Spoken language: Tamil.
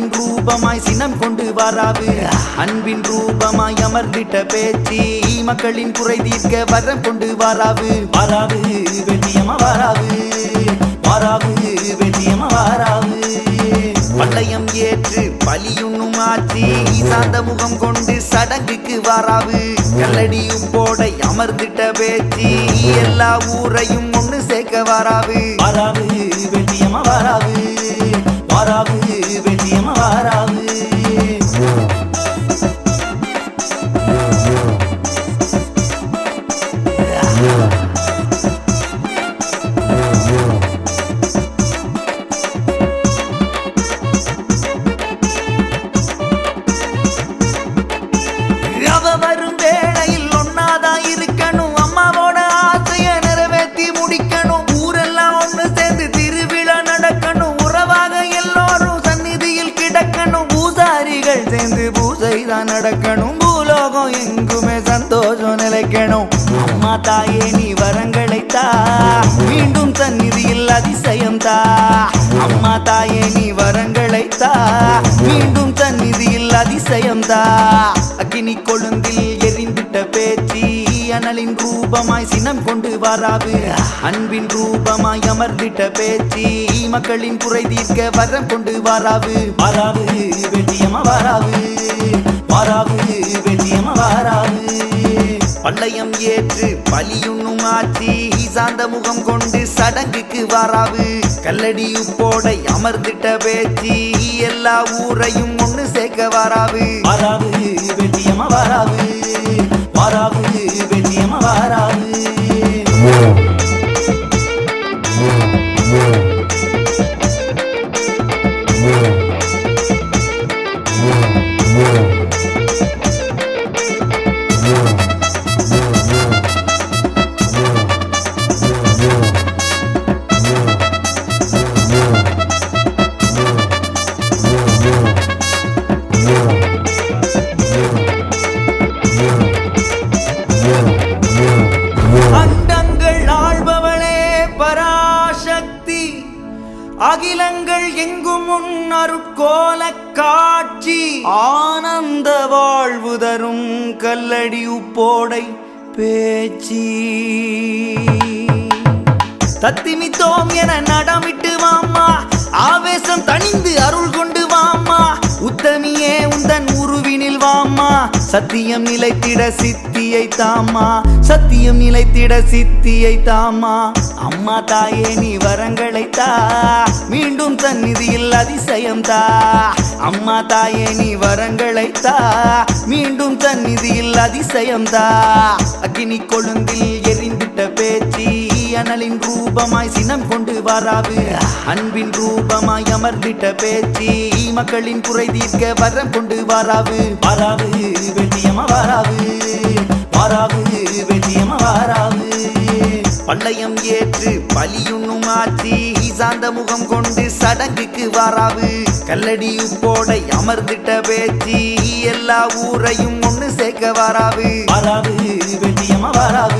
அன்பின் ரூபமாய் சினம் கொண்டு வராது. அன்பின் ரூபமாய் அமர்ந்திட்ட பேச்சு மக்களின் குறை தீர்க்க வரம் கொண்டு வராது. வராது வெள்ளியமா வராது. வராது வெள்ளியமா வராது. பட்டயம் ஏற்று பலியுண்ணும் ஆட்சி சாந்த முகம் கொண்டு சடங்குக்கு வாராவு கல்லடியும் போட அமர்ந்திட்ட பேச்சு எல்லா ஊரையும் ஒன்று சேர்க்க வாராவு வாராவு பூஜை தான் நடக்கணும். பூலோகம் எங்குமே சந்தோஷம் நிலைக்கணும். அம்மா தாயே நீ வரங்களைத்தா. மீண்டும் சந்நிதியில் அதிசயம் தா அம்மா தாயே நீ வரங்களைத்தா. மீண்டும் சந்நிதியில் அதிசயம் தா அக்கினி கொழுந்தில் எரிந்திட்ட பேச்சு அனலின் ரூபமாய் சினம் கொண்டு வாராவு அன்பின் ரூபமாய் அமர்ந்திட்ட பேச்சு மக்களின் குறை தீர்க்க வரம் கொண்டு வாராவு வாராவு வெற்றியமா வாராவு வாராவு வெற்றியமா வாராவு பள்ளையம் ஏற்று பலியுண்ணும் ஆட்சி சாந்த முகம் கொண்டு சடங்குக்கு வாராவு. கல்லடி உப்போடை அமர்ந்திட்ட பேச்சு எல்லா ஊரையும் ஒண்ணு சேர்க்க வாராவு. வாராவு வெற்றியமா வாராவு வாராவு அகிலங்கள் எங்கும் உன் அருட்கோல காட்சி. ஆனந்த வாழ்வு தரும் கல்லடி உப்போடை பேச்சி. தத்திமித்தோம் என நடமிட்டு வாம்மா ஆவேசம் சத்தியம் நிலைத்திட சித்தியை தாமா சத்தியம் நிலைத்திட சித்தியை தாமா அம்மா தாயே நீ வரங்களை தா. மீண்டும் சந்நிதியில் அதிசயம் தா. அம்மா தாயே நீ வரங்களை தா. மீண்டும் சந்நிதியில் அதிசயம் தா. அக்கினி கொழுந்தில் எரிந்திட்ட பேச்சு அனலின் ரூபமாய் சினம் கொண்டு வாராவு அன்பின் ரூபமாய் அமர்ந்திட்ட பேச்சு மக்களின் குறை தீர்க்க வரம் கொண்டு வாராவு வாராவு வெற்றியமா வாராவு வாராவு வெற்றியமா வாராவு பள்ளயம் ஏற்று பலியுண்ணும் ஆட்சி சாந்த முகம் கொண்டு சடங்குக்கு வாராவு கல்லடி உப்போடை அமர்ந்திட்ட பேச்சு எல்லா ஊரையும் ஒன்று சேர்க்க வாராவு வாராவு வெற்றியமா வாராவு வாராவு